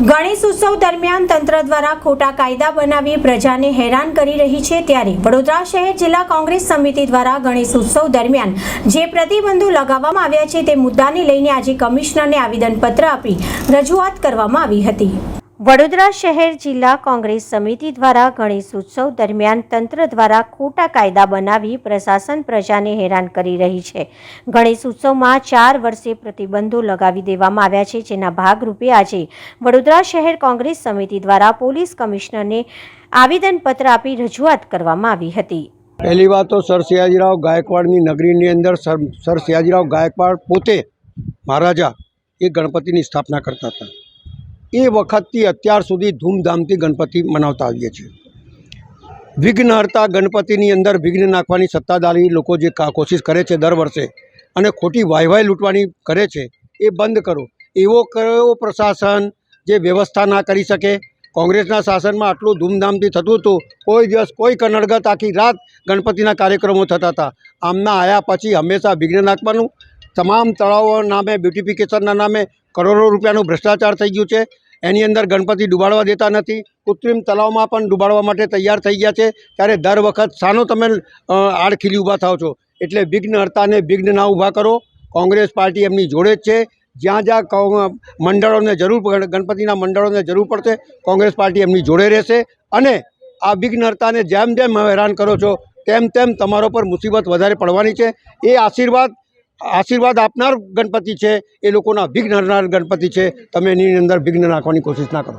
ગણેશ ઉત્સવ દરમિયાન તંત્ર દ્વારા ખોટા કાયદા બનાવી પ્રજાને હેરાન કરી રહી છે ત્યારે વડોદરા શહેર જિલ્લા કોંગ્રેસ સમિતિ દ્વારા ગણેશ ઉત્સવ દરમિયાન જે પ્રતિબંધો લગાવવામાં આવ્યા છે તે મુદ્દાને લઈને આજે કમિશનરને આવેદનપત્ર આપી રજૂઆત કરવામાં આવી હતી. વડોદરા શહેર જિલ્લા કોંગ્રેસ સમિતિ દ્વારા ગણેશ ઉત્સવ દરમિયાન તંત્ર દ્વારા ખોટા કાયદા બનાવી પ્રશાસન પ્રજાને હેરાન કરી રહી છે. ગણેશ ઉત્સવમાં ચાર વર્ષે પ્રતિબંધો લગાવી દેવામાં આવ્યા છે, જેના ભાગરૂપે આજે વડોદરા શહેર કોંગ્રેસ સમિતિ દ્વારા પોલીસ કમિશનરને આવેદનપત્ર આપી રજૂઆત કરવામાં આવી હતી. પહેલી વાત તો સર સયાજીરાવ ગાયકવાડની નગરીની અંદર સર સયાજીરાવ ગાયકવાડ પોતે મહારાજા એ ગણપતિની સ્થાપના કરતા હતા. એ વખતથી અત્યાર સુધી ધૂમધામથી ગણપતિ મનાવતા આવીએ છીએ. વિઘ્નહર્તા ગણપતિની અંદર વિઘ્ન નાખવાની સત્તાધારી લોકો જે કોશિશ કરે છે દર વર્ષે અને ખોટી વાયવાય લૂંટવાની કરે છે એ બંધ કરો. એવો કયો પ્રશાસન જે વ્યવસ્થા ના કરી શકે? કોંગ્રેસના શાસનમાં આટલું ધૂમધામથી થતું હતું. કોઈ દિવસ કોઈ કનડગત આખી રાત ગણપતિના કાર્યક્રમો થતા હતા. આમના આયા પછી હંમેશા વિઘ્ન નાખવાનું. તમામ તળાવો નામે બ્યુટિફિકેશનના નામે કરોડો રૂપિયાનું ભ્રષ્ટાચાર થઈ ગયું છે. એની અંદર ગણપતિ ડૂબાડવા દેતા નથી. કૃત્રિમ તળાવમાં પણ ડૂબાડવા માટે તૈયાર થઈ ગયા છે. ત્યારે દર વખત સાનો તમે આડખીલી ઊભા થાવ છો. એટલે વિઘ્નહર્તાને વિઘ્ન ના ઊભા કરો. કોંગ્રેસ પાર્ટી એમની જોડે જ છે. જ્યાં જ્યાં મંડળોને જરૂર ગણપતિના મંડળોને જરૂર પડશે, કોંગ્રેસ પાર્ટી એમની જોડે રહેશે. અને આ વિઘ્નહર્તાને જેમ જેમ હેરાન કરો છો, તેમ તેમ તમારો પર મુસીબત વધારે પડવાની છે. એ આશીર્વાદ આશીર્વાદ આપનાર ગણપતિ છે, એ લોકોના વિઘ્ન હરનાર ગણપતિ છે, તમે એની અંદર વિઘ્ન નાખવાની કોશિશ ના કરો.